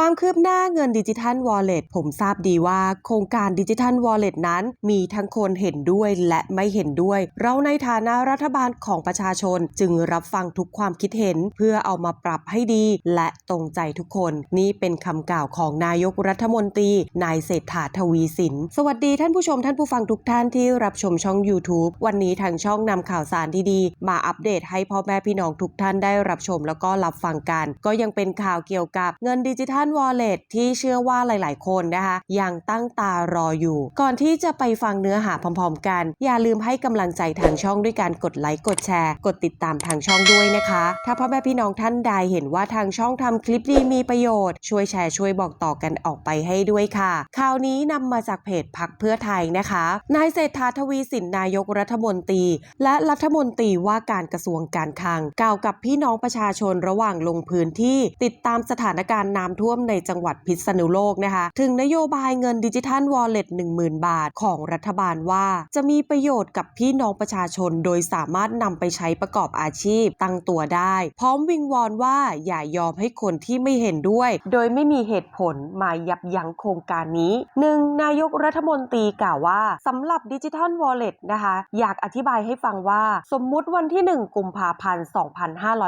ความคืบหน้าเงินดิจิทัลวอลเล็ตผมทราบดีว่าโครงการดิจิทัลวอลเล็ตนั้น มีทั้งคนเห็นด้วยและไม่เห็นด้วย เราในฐานะรัฐบาลของประชาชนจึงรับฟังทุกความคิดเห็นเพื่อเอามาปรับให้ดี และตรงใจทุกคน นี่เป็นคำกล่าวของนายกรัฐมนตรีนายเศรษฐาทวีสิน สวัสดีท่านผู้ชมท่านผู้ฟังทุกท่านที่รับชมช่อง YouTube วันนี้ทางช่องนำข่าวสารดีๆมาอัปเดตให้พ่อแม่พี่น้องทุกท่านได้รับชมแล้วก็รับฟังกัน ก็ยังเป็นข่าวเกี่ยวกับเงินดิจิทัลวอลเล็ตที่เชื่อว่าหลาย ๆ คนนะคะยังตั้งตารออยู่ ก่อนที่จะไปฟังเนื้อหาพร้อม ๆ กัน อย่าลืมให้กำลังใจทางช่องด้วยการกดไลค์กดแชร์ กดติดตามทางช่องด้วยนะคะ ถ้าพ่อแม่พี่น้องท่านใดเห็นว่าทางช่องทำคลิปดีมีประโยชน์ ช่วยแชร์ช่วยบอกต่อกันออกไปให้ด้วยค่ะข่าวนี้นำมาจากเพจพักเพื่อไทยนะคะ นายเศรษฐาทวีสินนายกรัฐมนตรี และรัฐมนตรีว่าการกระทรวงการคลังกล่าวกับพี่น้องประชาชนระหว่างลงพื้นที่ติดตามสถานการณ์น้ำท่วมในจังหวัดพิษณุโลกนะคะ ถึงนโยบายเงินดิจิทัลวอลเล็ต10,000 บาทของรัฐบาลว่า จะมีประโยชน์กับพี่น้องประชาชน โดยสามารถนำไปใช้ประกอบอาชีพตั้งตัวได้ พร้อมวิงวอนว่าอย่ายอมให้คนที่ไม่เห็นด้วย โดยไม่มีเหตุผลมายับยั้งโครงการนี้หนึ่งนายกรัฐมนตรีกล่าวว่าสำหรับดิจิทัลวอลเล็ตนะคะ อยากอธิบายให้ฟังว่า สมมุติวันที่ 1 กุมภาพันธ์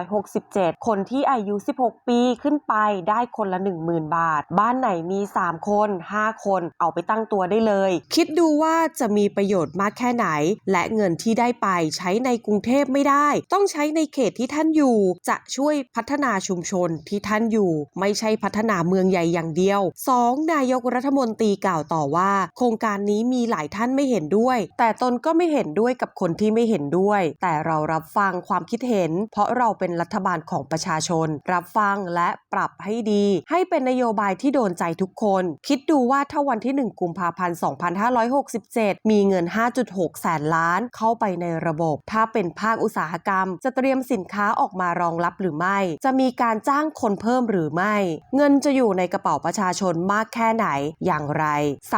2567 คนที่อายุ 16 ปีขึ้นไปได้คนละ10,000 บาท บ้านไหนมี 3 คน 5 คนเอาไปตั้งตัวได้เลย คิดดูว่าจะมีประโยชน์มากแค่ไหน และเงินที่ได้ไปใช้ในกรุงเทพไม่ได้ ต้องใช้ในเขตที่ท่านอยู่ จะช่วยพัฒนาชุมชนที่ท่านอยู่ ไม่ใช่พัฒนาเมืองใหญ่อย่างเดียว 2. นายกรัฐมนตรีกล่าวต่อว่า โครงการนี้มีหลายท่านไม่เห็นด้วย แต่ตนก็ไม่เห็นด้วยกับคนที่ไม่เห็นด้วย แต่เรารับฟังความคิดเห็น เพราะเราเป็นรัฐบาลของประชาชน รับฟังและปรับให้ดี ใให้เป็นนโยบายที่โดนใจทุกคน คิดดูว่าถ้าวันที่ 1 กุมภาพันธ์ 2567 มีเงิน 5.6 แสนล้าน เข้าไปในระบบ ถ้าเป็นภาคอุตสาหกรรม จะเตรียมสินค้าออกมารองรับหรือไม่ จะมีการจ้างคนเพิ่มหรือไม่ เงินจะอยู่ในกระเป๋าประชาชนมากแค่ไหนอย่างไร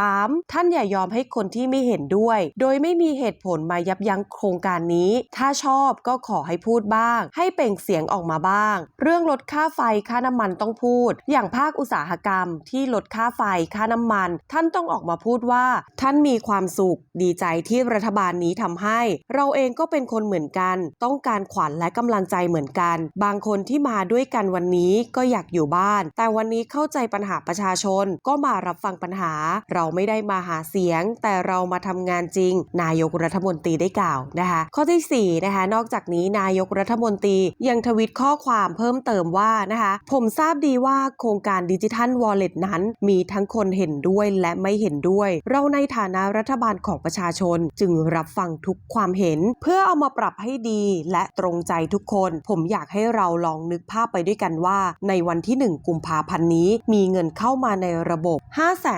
3. ท่านอย่ายอมให้คนที่ไม่เห็นด้วย โดยไม่มีเหตุผลมายับยั้งโครงการนี้ ถ้าชอบก็ขอให้พูดบ้าง ให้เปล่งเสียงออกมาบ้าง เรื่องลดค่าไฟค่าน้ำมันต้องพูด อย่างภาคอุตสาหกรรมที่ลดค่าไฟค่าน้ำมัน ท่านต้องออกมาพูดว่า ท่านมีความสุข ดีใจที่รัฐบาลนี้ทำให้ เราเองก็เป็นคนเหมือนกัน ต้องการขวัญและกำลังใจเหมือนกัน บางคนที่มาด้วยกันวันนี้ก็อยากอยู่บ้าน แต่วันนี้เข้าใจปัญหาประชาชน ก็มารับฟังปัญหา เราไม่ได้มาหาเสียง แต่เรามาทำงานจริง นายกรัฐมนตรีได้กล่าวนะคะ ข้อที่สี่นะคะนอกจากนี้นายกรัฐมนตรียังทวิตข้อความเพิ่มเติมว่านะคะ ผมทราบดีว่าโครงการดิจิทัลวอลเล็ตนั้น มีทั้งคนเห็นด้วยและไม่เห็นด้วย เราในฐานะรัฐบาลของประชาชนจึงรับฟังทุกความเห็น เพื่อเอามาปรับให้ดีและตรงใจทุกคน ผมอยากให้เราลองนึกภาพไปด้วยกันว่า ในวันที่ 1 กุมภาพันธ์นี้ มีเงินเข้ามาในระบบ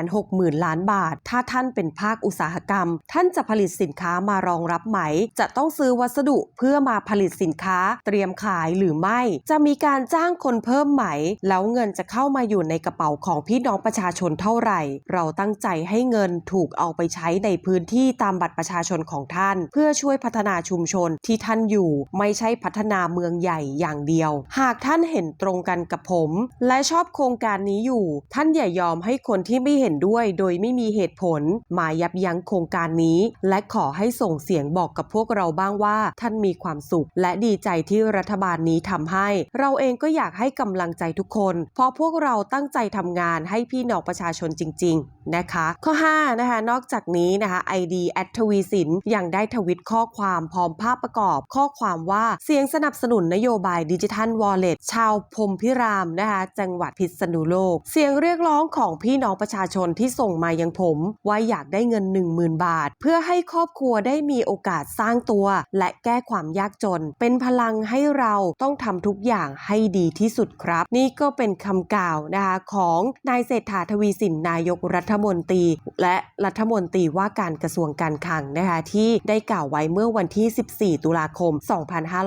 560,000 ล้านบาท ถ้าท่านเป็นภาคอุตสาหกรรม ท่านจะผลิตสินค้ามารองรับไหม จะต้องซื้อวัสดุเพื่อมาผลิตสินค้า เตรียมขายหรือไม่ จะมีการจ้างคนเพิ่มไหม แล้วเงินจะเข้ามาอยู่ในกระเป๋าของพี่น้องประชาชนเท่าไหร่ เราตั้งใจให้เงินถูกเอาไปใช้ในพื้นที่ตามบัตรประชาชนของท่าน เพื่อช่วยพัฒนาชุมชนที่ท่านอยู่ไม่ใช่พัฒนาเมืองใหญ่อย่างเดียว หากท่านเห็นตรงกันกับผม และชอบโครงการนี้อยู่ ท่านอย่ายอมให้คนที่ไม่เห็นด้วย โดยไม่มีเหตุผล มายับยั้งโครงการนี้ และขอให้ส่งเสียงบอกกับพวกเราบ้างว่า ท่านมีความสุข และดีใจที่รัฐบาลนี้ทำให้ เราเองก็อยากให้กำลังใจทุกคน เพราะพวกเราตั้งใจทำงานให้พี่น้องประชาชนจริง ๆ นะคะ ข้อ5นะคะนอกจากนี้นะคะ ID แอดทวีสินยังได้ทวิตข้อความพร้อมภาพประกอบ ข้อความว่าเสียงสนับสนุนนโยบายดิจิทัลวอลเล็ตชาวพรมพิรามนะคะจังหวัดพิษณุโลก เสียงเรียกร้องของพี่น้องประชาชนที่ส่งมายังผม ว่าอยากได้เงิน 10,000 บาท เพื่อให้ครอบครัวได้มีโอกาสสร้างตัว และแก้ความยากจน เป็นพลังให้เราต้องทำทุกอย่างให้ดีที่สุดครับ นี่ก็เป็นคำกล่าวาวนะคะของนายเศรษฐาทวีสินนายกรัฐมนตรี และรัฐมนตรีว่าการกระทรวงการคลังนะคะที่ได้กล่าวไว้เมื่อวันที่ 14 ตุลาคม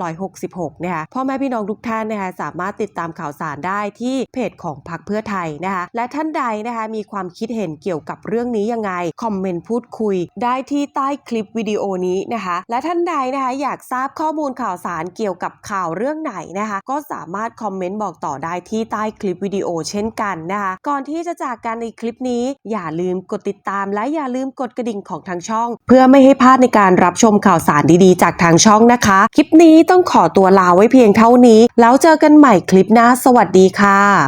2566 นะคะพ่อแม่พี่น้องทุกท่านนะคะสามารถติดตามข่าวสารได้ที่เพจของพรรคเพื่อไทยนะคะและท่านใดนะคะมีความคิดเห็นเกี่ยวกับเรื่องนี้ยังไง คอมเมนต์พูดคุย ได้ที่ใต้คลิปวิดีโอนี้นะคะและท่านใดนะคะอยากทราบข้อมูลข่าวสารเกี่ยวกับข่าวเรื่องไหนนะคะก็สามารถคอมเมนต์บอกต่อได้ที่ใต้คลิปวิดีโอเช่นกันนะคะ ก่อนที่จะจากกันในคลิปนี้ อย่าลืมกดติดตามและอย่าลืมกดกระดิ่งของทางช่อง เพื่อไม่ให้พลาดในการรับชมข่าวสารดีๆ จากทางช่องนะคะ คลิปนี้ต้องขอตัวลาไว้เพียงเท่านี้ แล้วเจอกันใหม่คลิปหน้าสวัสดีค่ะ